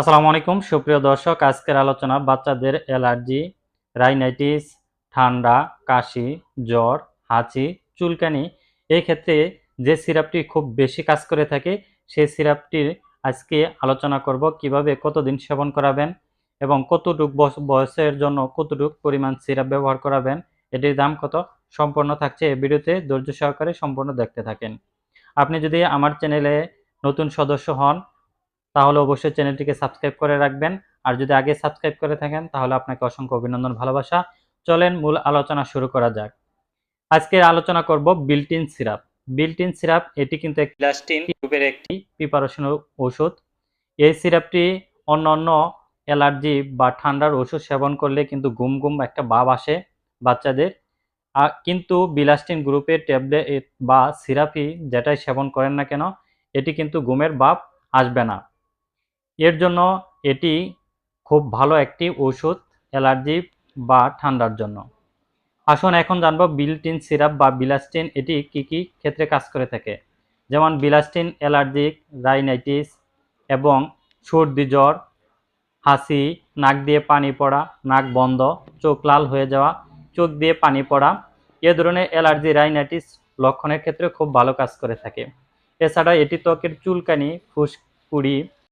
আসসালামু আলাইকুম, সুপ্রিয় দর্শক, আজকের আলোচনা বাচ্চাদের অ্যালার্জি, রাইনাইটিস, ঠান্ডা, কাশি, জ্বর, হাঁচি, চুলকানি। এই ক্ষেত্রে যে সিরাপটি খুব বেশি কাজ করে থাকে, সেই সিরাপটির আজকে আলোচনা করব কীভাবে কতদিন সেবন করাবেন এবং কতটুক বয়স- বয়সের জন্য কতটুক পরিমাণ সিরাপ ব্যবহার করাবেন, এটির দাম কত, সম্পূর্ণ থাকছে এই ভিডিওতে, ধৈর্য সহকারে সম্পূর্ণ দেখতে থাকেন। আপনি যদি আমার চ্যানেলে নতুন সদস্য হন তাহলে অবশ্যই চ্যানেলটিকে সাবস্ক্রাইব করে রাখবেন। আর যদি আগে সাবস্ক্রাইব করে থাকেন, তাহলে আপনাকে অসংখ্য অভিনন্দন, ভালোবাসা। চলেন মূল আলোচনা শুরু করা যাক। আজকে আলোচনা করব বিল্টিন সিরাপ বিল্টিন সিরাপ এটি কিন্তু একটি প্লাস্টিন গ্রুপের একটি প্রিপারেশন ওষুধ এই সিরাপটি অন্য অন্য অ্যালার্জি বা ঠান্ডার ওষুধ সেবন করলে কিন্তু গুম গুম একটা ভাব আসে বাচ্চাদের। কিন্তু বিলাস্টিন গ্রুপের ট্যাবলেট বা সিরাপই যেটাই সেবন করেন না কেন, এটি কিন্তু ঘুমের ভাব আসবে না। এর জন্য এটি খুব ভালো একটি ওষুধ অ্যালার্জি বা ঠান্ডার জন্য। আসুন এখন জানব বিল্টিন সিরাপ বা বিলাস্টিন এটি কি কি ক্ষেত্রে কাজ করে থাকে। যেমন বিলাস্টিন অ্যালার্জিক রাইনাইটিস এবং সর্দি জ্বর, হাসি, নাক দিয়ে পানি পড়া, নাক বন্ধ, চোখ লাল হয়ে যাওয়া, চোখ দিয়ে পানি পড়া, এ ধরনের অ্যালার্জি, রাইনাইটিস লক্ষণের ক্ষেত্রে খুব ভালো কাজ করে থাকে। এছাড়া এটি ত্বকের চুলকানি, ফুসকুড়ি